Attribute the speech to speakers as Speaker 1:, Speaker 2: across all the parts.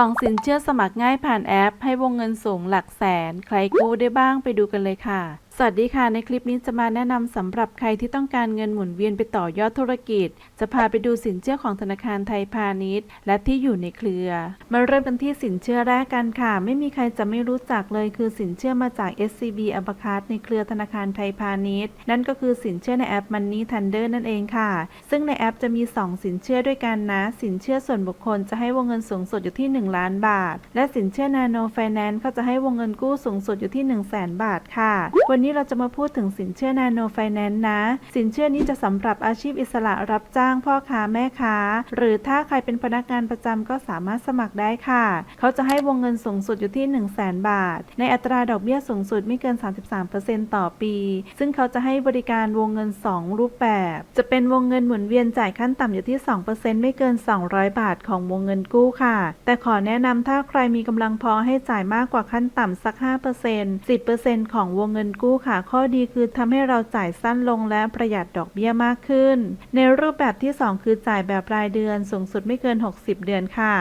Speaker 1: 2 สินเชื่อสมัครง่ายผ่านแอป ให้วงเงินสูงหลักแสน ใครกู้ได้บ้างไปดูกันเลยค่ะสวัสดีค่ะ ในคลิปนี้จะมาแนะนำสำหรับใครที่ต้องการเงินหมุนเวียนไปต่อยอดธุรกิจ จะพาไปดูสินเชื่อของธนาคารไทยพาณิชย์ และที่อยู่ในเครือ มาเริ่มกันที่สินเชื่อแรกกันค่ะ ไม่มีใครจะไม่รู้จักเลยคือสินเชื่อมาจาก SCB a b a c a s ในเครือธนาคารไทยพาณิชย์ นั่นก็คือสินเชื่อในแอป Money Thunder นั่นเองค่ะ ซึ่งในแอปจะมี 2 สินเชื่อด้วยกันนะ สินเชื่อส่วนบุคคลจะให้วงเงินสูงสุดอยู่ที่ 1 ล้านบาท และสินเชื่อ Nano Finance เขาจะให้วงเงินกู้สูงสุดอยู่ที่ 1 0 0 0 0แบาทค่ะวันนี้เราจะมาพูดถึงสินเชื่อ Nano Finance นะ สินเชื่อนี้จะสำหรับอาชีพอิสระรับจ้างพ่อค้าแม่ค้า หรือถ้าใครเป็นพนักงานประจำก็สามารถสมัครได้ค่ะ เขาจะให้วงเงินสูงสุดอยู่ที่ 1 0 0 0 0แบาท ในอัตราดอกเบี้ยสูงสุดไม่เกิน 33%ต่อปี ซึ่งเขาจะให้บริการวงเงิน 2 รูปแบบ จะเป็นวงเงินหมุนเวียนจ่ายขั้นต่ำอยู่ที่ 2%ไม่เกิน 200 บาทของวงเงินกู้ค่ะ แต่ขอแนะนำถ้าใครมีกำลังพอให้จ่ายมากกว่าขั้นต่ำสัก 5% 10%ของวงเงินกู้ค่ะ ข้อดีคือทำให้เราจ่ายสั้นลงและประหยัดดอกเบี้ยมากขึ้น ในรูปแบบที่ 2 คือจ่ายแบบรายเดือนสูงสุดไม่เกิน 60 เดือนค่ะ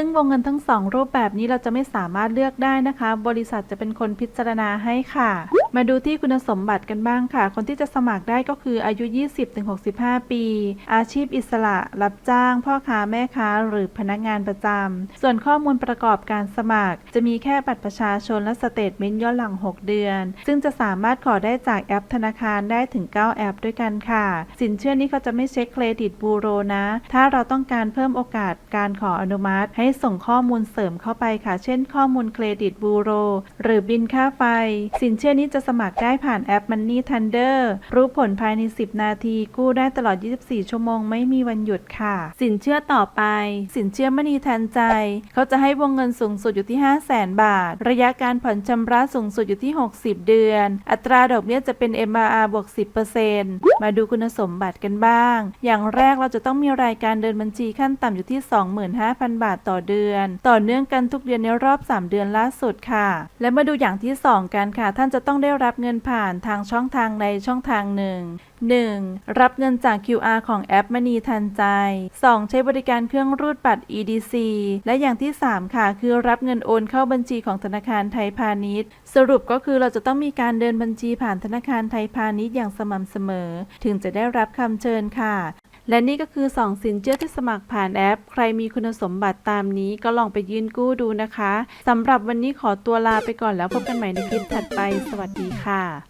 Speaker 1: ซึ่งวงเงินทั้ง 2 รูปแบบนี้เราจะไม่สามารถเลือกได้นะคะ บริษัทจะเป็นคนพิจารณาให้ค่ะ มาดูที่คุณสมบัติกันบ้างค่ะ คนที่จะสมัครได้ก็คืออายุ 20-65 ปี อาชีพอิสระ รับจ้าง พ่อค้าแม่ค้า หรือพนักงานประจำ ส่วนข้อมูลประกอบการสมัคร จะมีแค่บัตรประชาชนและสเตทเมนต์ย้อนหลัง 6 เดือน ซึ่งจะสามารถขอได้จากแอปธนาคารได้ถึง 9 แอปด้วยกันค่ะ สินเชื่อนี้เขาจะไม่เช็คเครดิตบูโรนะ ถ้าเราต้องการเพิ่มโอกาสการขออนุมัติให้ส่งข้อมูลเสริมเข้าไปค่ะ เช่นข้อมูลเครดิตบูโร หรือบินค่าไฟ สินเชื่อนี้จะสมัครได้ผ่านแอป Money Thunder รู้ผลภายใน 10 นาที กู้ได้ตลอด 24 ชั่วโมงไม่มีวันหยุดค่ะ สินเชื่อต่อไป สินเชื่อมณีแทนใจ เขาจะให้วงเงินสูงสุดอยู่ที่ 5 0 0แสนบาท ระยะการผ่อนชำระสูงสุดอยู่ที่ 60 เดือน อัตราดอกเบี้ยจะเป็น MRR บวก 10%มาดูคุณสมบัติกันบ้าง อย่างแรกเราจะต้องมีรายการเดินบัญชีขั้นต่ำอยู่ที่ 25,000 บาทต่อเดือน ต่อเนื่องกันทุกเดือนในรอบ 3 เดือนล่าสุดค่ะ และมาดูอย่างที่ 2 กันค่ะ ท่านจะต้องได้รับเงินผ่านทางช่องทางใดช่องทางหนึ่ง 1. รับเงินจาก QR ของแอปมณีทันใจ 2. ใช้บริการเครื่องรูดบัตร EDC และอย่างที่ 3 ค่ะ คือรับเงินโอนเข้าบัญชีของธนาคารไทยพาณิชย์ สรุปก็คือเราจะต้องมีการเดินบัญชีผ่านธนาคารไทยพาณิชย์อย่างสม่ำเสมอ ถึงจะได้รับคำเชิญค่ะ และนี่ก็คือ 2 สินเชื่อที่สมัครผ่านแอป ใครมีคุณสมบัติตามนี้ก็ลองไปยื่นกู้ดูนะคะสำหรับวันนี้ขอตัวลาไปก่อนแล้วพบกันใหม่ในคลิปถัดไป สวัสดีค่ะ